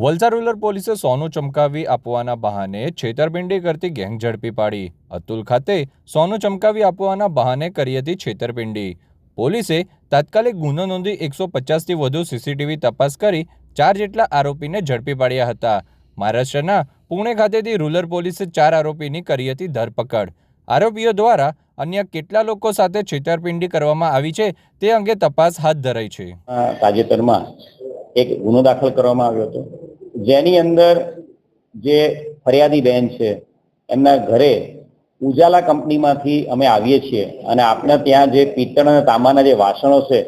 Valsad rural પોલીસે સોનું ચમકાવી આપવાના બહાને છેતરપિંડી કરતી ગેંગ ઝડપી પાડી. અતુલ ખાતે સોનું ચમકાવી આપવાના બહાને કરી હતી છેતરપિંડી. પોલીસે તાત્કાલિક ગુનો નોંધી એકસો પચાસથી વધુ સીસીટીવી તપાસ કરી ચાર જેટલા આરોપીને ઝડપી પાડ્યા હતા. મહારાષ્ટ્રના પુણે ખાતેથી રૂરલ પોલીસે ચાર આરોપીની કરી હતી ધરપકડ. આરોપીઓ દ્વારા અન્ય કેટલા લોકો સાથે છેતરપિંડી કરવામાં આવી છે તે અંગે તપાસ હાથ ધરાઈ છે. તાજેતરમાં એક ગુનો દાખલ કરવામાં આવ્યો હતો. જેની અંદર જે ફરિયાદી બેન છે, એમના ઘરે ઉજાલા કંપનીમાંથી અમે આવીએ છીએ અને આપણે ત્યાં જે પિત્તળ અને તાંબાના જે વાસણો છે,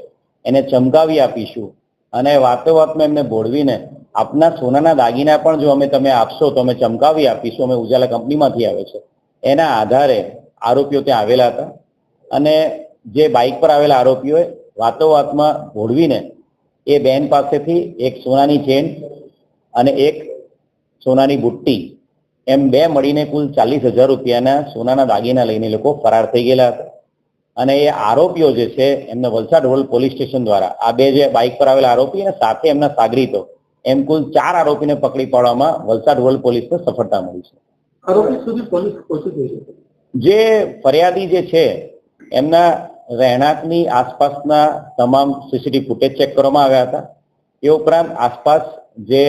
એને ચમકાવી આપીશું. અને વાતો વાતમાં એમને બોળવીને આપના સોનાના દાગીના પણ જો અમે તમે આપશો તો અમે ચમકાવી આપીશું, અમે ઉજાલા કંપનીમાંથી આવે છે. એના આધારે આરોપીઓ ત્યાં આવેલા હતા. અને જે બાઇક પર આવેલા આરોપીઓએ વાતો વાતમાં ભોળવીને એ બેન પાસેથી એક સોનાની ચેન અને એક સોનાની બુટ્ટી એમ બે મળીને કુલ ચાલીસ હજાર રૂપિયાના સોનાના દાગીના લઈને લોકો ફરાર થઈ ગયેલા હતા. અને એ આરોપીઓ જે છે એમને વલસાડ રોડ પોલીસ સ્ટેશન દ્વારા આ બે જે બાઇક પર આવેલા આરોપી અને સાથે એમના સાગરીતો એમ કુલ ચાર આરોપીને પકડી પાડવામાં વલસાડ રોડ પોલીસને સફળતા મળી છે. આરોપી સુધી પોલીસ પહોંચી ગઈ છે. જે ફરિયાદી જે છે એમના રહેણાંકની આસપાસના તમામ સીસીટીવી ફૂટેજ ચેક કરવામાં આવ્યા હતા. એ ઉપરાંત આસપાસ જે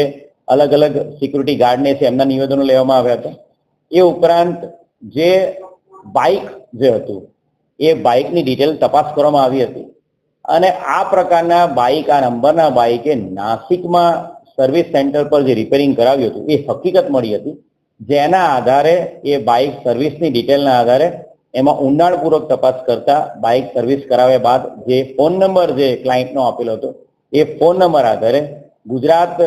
અલગ અલગ સિક્યુરિટી ગાર્ડને છે, એમના નિવેદનો લેવામાં આવ્યા હતા. એ ઉપરાંત જે બાઇક જે હતું, એ બાઇકની ડિટેલ તપાસ કરવામાં આવી હતી. અને આ પ્રકારના બાઇક આ નંબરના બાઇકે નાસિકમાં સર્વિસ સેન્ટર પર જે રિપેરિંગ કરાવ્યું હતું, એ હકીકત મળી હતી. જેના આધારે એ બાઇક સર્વિસની ડિટેલના આધારે એમાં ઊંડાણપૂર્વક તપાસ કરતા બાઇક સર્વિસ કરાવ્યા બાદ જે ફોન નંબર જે ક્લાયન્ટનો આપેલો હતો, એ ફોન નંબર આધારે ગુજરાત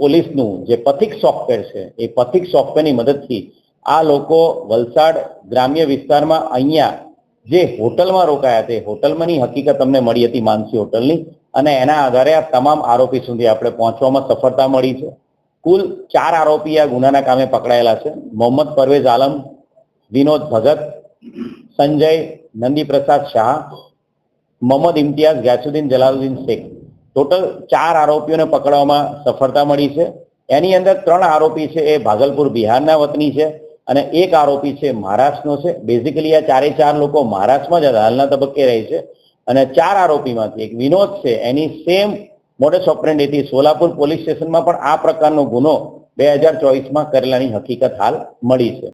પોલીસનું જે પથિક સોફ્ટવેર છે, એ પથિક સોફ્ટવેરની મદદથી આ લોકો વલસાડ ગ્રામ્ય વિસ્તારમાં અહીંયા જે હોટલમાં રોકાયા તે હોટલમાંની હકીકત તમને મળી હતી માનસી હોટલની અને એના આધારે આ તમામ આરોપી સુધી આપણે પહોંચવામાં સફળતા મળી છે. કુલ ચાર આરોપી આ ગુનાના કામે પકડાયેલા છે. મોહમ્મદ પરવેઝ આલમ, વિનોદ ભગત, સંજય નંદીપ્રસાદ શાહ, મોહમ્મદ ઇમ્તિયાઝ ગ્યાસુદ્દીન જલાલુદ્દીન શેખ. ટોટલ ચાર આરોપીઓને પકડવામાં સફળતા મળી છે. એની અંદર ત્રણ આરોપી છે એ ભાગલપુર બિહારના વતની છે અને એક આરોપી છે મહારાષ્ટ્રનો છે. બેઝિકલી આ ચારે ચાર લોકો મહારાષ્ટ્રમાં જ હાલના તબક્કે રહે છે. અને ચાર આરોપીમાંથી એક વિનોદ છે. એની સેમ મોડેસ ઓપરેન્ડીથી સોલાપુર પોલીસ સ્ટેશનમાં પણ આ પ્રકારનો ગુનો બે હજાર ચોવીસમાં કરેલાની હકીકત હાલ મળી છે.